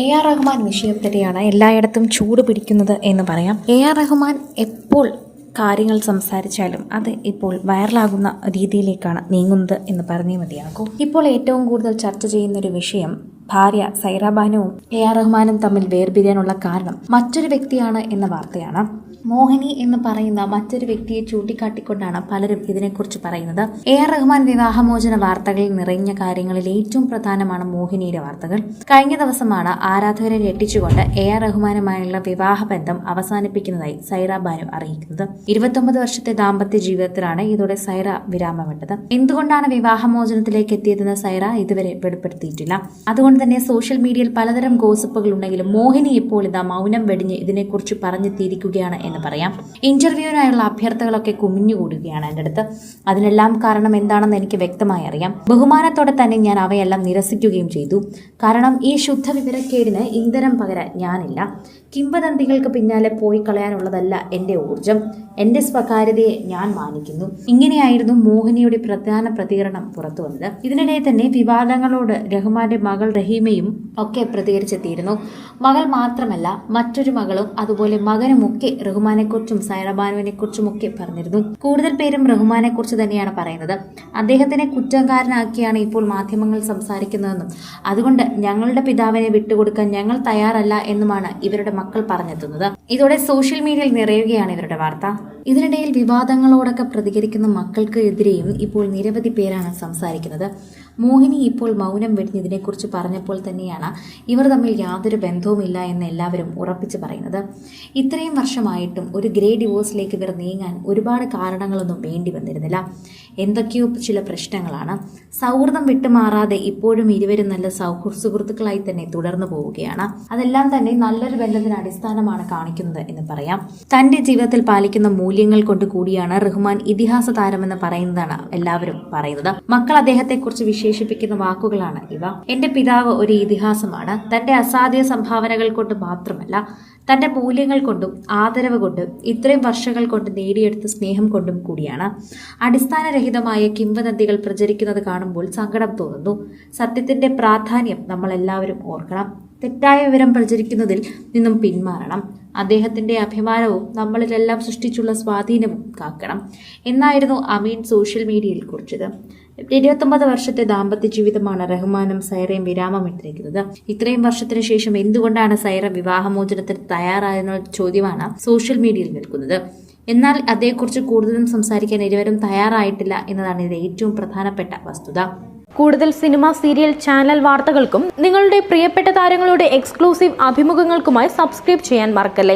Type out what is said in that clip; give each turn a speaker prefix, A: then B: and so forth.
A: A R Rahman വിഷയം തന്നെയാണ് എല്ലായിടത്തും ചൂട് പിടിക്കുന്നത് എന്ന് പറയാം. എ ആർ റഹ്മാൻ എപ്പോൾ കാര്യങ്ങൾ സംസാരിച്ചാലും അത് ഇപ്പോൾ വൈറലാകുന്ന രീതിയിലേക്കാണ് നീങ്ങുന്നത് എന്ന് പറഞ്ഞേ മതിയാകൂ. ഇപ്പോൾ ഏറ്റവും കൂടുതൽ ചർച്ച ചെയ്യുന്ന ഒരു വിഷയം ഭാര്യ സൈറാബാനുവും എ ആർ റഹ്മാനും തമ്മിൽ വേർപിരിയാനുള്ള കാരണം മറ്റൊരു വ്യക്തിയാണ് എന്ന വാർത്തയാണ്. മോഹിനി എന്ന് പറയുന്ന മറ്റൊരു വ്യക്തിയെ ചൂണ്ടിക്കാട്ടിക്കൊണ്ടാണ് പലരും ഇതിനെക്കുറിച്ച് പറയുന്നത്. എ ആർ റഹ്മാൻ വിവാഹമോചന വാർത്തകളിൽ നിറഞ്ഞ കാര്യങ്ങളിൽ ഏറ്റവും പ്രധാനമാണ് മോഹിനിയുടെ വാർത്തകൾ. കഴിഞ്ഞ ദിവസമാണ് ആരാധകരെ ഞെട്ടിച്ചുകൊണ്ട് എ ആർ റഹ്മാനുമായുള്ള വിവാഹബന്ധം അവസാനിപ്പിക്കുന്നതായി സൈറ ബാനു അറിയിക്കുന്നത്. ഇരുപത്തൊമ്പത് വർഷത്തെ ദാമ്പത്യ ജീവിതത്തിലാണ് ഇതോടെ സൈറ വിരാമമിട്ടത്. എന്തുകൊണ്ടാണ് വിവാഹമോചനത്തിലേക്ക് എത്തിയതെന്ന് സൈറ ഇതുവരെ വെളിപ്പെടുത്തിയിട്ടില്ല. അതുകൊണ്ട് തന്നെ സോഷ്യൽ മീഡിയയിൽ പലതരം ഗോസിപ്പുകൾ ഉണ്ടെങ്കിലും മോഹിനി ഇപ്പോൾ ഇതാ മൗനം വെടിഞ്ഞ് ഇതിനെക്കുറിച്ച് പറഞ്ഞു പറഞ്ഞെത്തിയിരിക്കുകയാണ് എന്ന് പറയാം. ഇന്റർവ്യൂവിനായുള്ള അഭ്യർത്ഥനകളൊക്കെ കുമിഞ്ഞുകൂടുകയാണ് എന്റെ അടുത്ത്. അതിനെല്ലാം കാരണം എന്താണെന്ന് എനിക്ക് വ്യക്തമായി അറിയാം. ബഹുമാനത്തോടെ തന്നെ ഞാൻ അവയെല്ലാം നിരസിക്കുകയും ചെയ്തു. കാരണം ഈ ശുദ്ധ വിവരക്കേടിന് ഇന്ധനം പകരാൻ ഞാനില്ല. കിംവദന്തികൾക്ക് പിന്നാലെ പോയി കളയാനുള്ളതല്ല എന്റെ ഊർജം എന്റെ സ്വകാര്യതയെ ഞാൻ മാനിക്കുന്നു. ഇങ്ങനെയായിരുന്നു മോഹിനിയുടെ പ്രധാന പ്രതികരണം പുറത്തു വന്നത്. ഇതിനിടെ തന്നെ വിവാദങ്ങളോട് റഹ്മാന്റെ മകൾ റഹീമയും ഒക്കെ പ്രതികരിച്ചെത്തിയിരുന്നു. മകൾ മാത്രമല്ല മറ്റൊരു മകളും അതുപോലെ മകനുമൊക്കെ റഹ്മാനെക്കുറിച്ചും സൈറബാനുവിനെക്കുറിച്ചും ഒക്കെ പറഞ്ഞിരുന്നു. കൂടുതൽ പേരും റഹ്മാനെക്കുറിച്ച് തന്നെയാണ് പറയുന്നത്. അദ്ദേഹത്തിനെ കുറ്റക്കാരനാക്കിയാണ് ഇപ്പോൾ മാധ്യമങ്ങൾ സംസാരിക്കുന്നതെന്നും അതുകൊണ്ട് ഞങ്ങളുടെ പിതാവിനെ വിട്ടുകൊടുക്കാൻ ഞങ്ങൾ തയ്യാറല്ല എന്നുമാണ് ഇവരുടെ മക്കൾ പറഞ്ഞെത്തുന്നത്. ഇതോടെ സോഷ്യൽ മീഡിയയിൽ നിറയുകയാണ് ഇവരുടെ വാർത്ത. ഇതിനിടയിൽ വിവാദങ്ങളോടൊക്കെ പ്രതികരിക്കുന്ന മക്കൾക്ക് എതിരെയും ഇപ്പോൾ നിരവധി പേരാണ് സംസാരിക്കുന്നത്. മോഹിനി ഇപ്പോൾ മൗനം വെടിഞ്ഞതിനെക്കുറിച്ച് പറഞ്ഞപ്പോൾ തന്നെയാണ് ഇവർ തമ്മിൽ യാതൊരു ബന്ധവുമില്ല എന്ന് എല്ലാവരും ഉറപ്പിച്ച് പറയുന്നത്. ഇത്രയും വർഷമായിട്ടും ഒരു ഗ്രേ ഡിവോഴ്സിലേക്ക് ഇവർ നീങ്ങാൻ ഒരുപാട് കാരണങ്ങളൊന്നും വേണ്ടി വന്നിരുന്നില്ല. എന്തൊക്കെയോ ചില പ്രശ്നങ്ങളാണ്. സൗഹൃദം വിട്ടുമാറാതെ ഇപ്പോഴും ഇരുവരും നല്ല സൗഹൃദ സുഹൃത്തുക്കളായി തന്നെ തുടർന്നു പോവുകയാണ്. അതെല്ലാം തന്നെ നല്ലൊരു ബന്ധത്തിന് അടിസ്ഥാനമാണ് കാണിക്കുന്നത് എന്ന് പറയാം. തന്റെ ജീവിതത്തിൽ പാലിക്കുന്ന മൂല്യങ്ങൾ കൊണ്ട് കൂടിയാണ് റഹ്മാൻ ഇതിഹാസ താരമെന്ന് പറയുന്നതാണ് എല്ലാവരും പറയുന്നത്. മക്കൾ അദ്ദേഹത്തെക്കുറിച്ച് വിശേഷിപ്പിക്കുന്ന വാക്കുകളാണ് ഇവ. എന്റെ പിതാവ് ഒരു ഇതിഹാസമാണ്. തന്റെ അസാധ്യ സംഭാവനകൾ കൊണ്ട് മാത്രമല്ല തന്റെ മൂല്യങ്ങൾ കൊണ്ടും ആദരവ് കൊണ്ടും ഇത്രയും വർഷങ്ങൾ കൊണ്ട് നേടിയെടുത്ത സ്നേഹം കൊണ്ടും കൂടിയാണ്. അടിസ്ഥാനരഹിതമായ കിംവദന്തികൾ പ്രചരിക്കുന്നത് കാണുമ്പോൾ സങ്കടം തോന്നുന്നു. സത്യത്തിന്റെ പ്രാധാന്യം നമ്മൾ എല്ലാവരും ഓർക്കണം. തെറ്റായ വിവരം പ്രചരിക്കുന്നതിൽ നിന്നും പിന്മാറണം. അദ്ദേഹത്തിന്റെ അഭിമാനവും നമ്മളിലെല്ലാം സൃഷ്ടിച്ചുള്ള സ്വാധീനവും കാക്കണം. എന്നായിരുന്നു അമീൻ സോഷ്യൽ മീഡിയയിൽ കുറിച്ചത്. ഇരുപത്തൊമ്പത് വർഷത്തെ ദാമ്പത്യ ജീവിതമാണ് റഹ്മാനും സൈറയും വിരാമമിട്ടിരിക്കുന്നത്. ഇത്രയും വർഷത്തിന് ശേഷം എന്തുകൊണ്ടാണ് സൈറ വിവാഹമോചനത്തിന് തയ്യാറായെന്ന ചോദ്യമാണ് സോഷ്യൽ മീഡിയയിൽ നിൽക്കുന്നത്. എന്നാൽ അതേക്കുറിച്ച് കൂടുതലും സംസാരിക്കാൻ ഇരുവരും തയ്യാറായിട്ടില്ല എന്നതാണ് ഇതിലെ ഏറ്റവും പ്രധാനപ്പെട്ട വസ്തുത.
B: കൂടുതൽ സിനിമ സീരിയൽ ചാനൽ വാർത്തകൾക്കും നിങ്ങളുടെ പ്രിയപ്പെട്ട താരങ്ങളുടെ എക്സ്ക്ലൂസീവ് അഭിമുഖങ്ങൾക്കുമായി സബ്സ്ക്രൈബ് ചെയ്യാൻ മറക്കല്ലേ?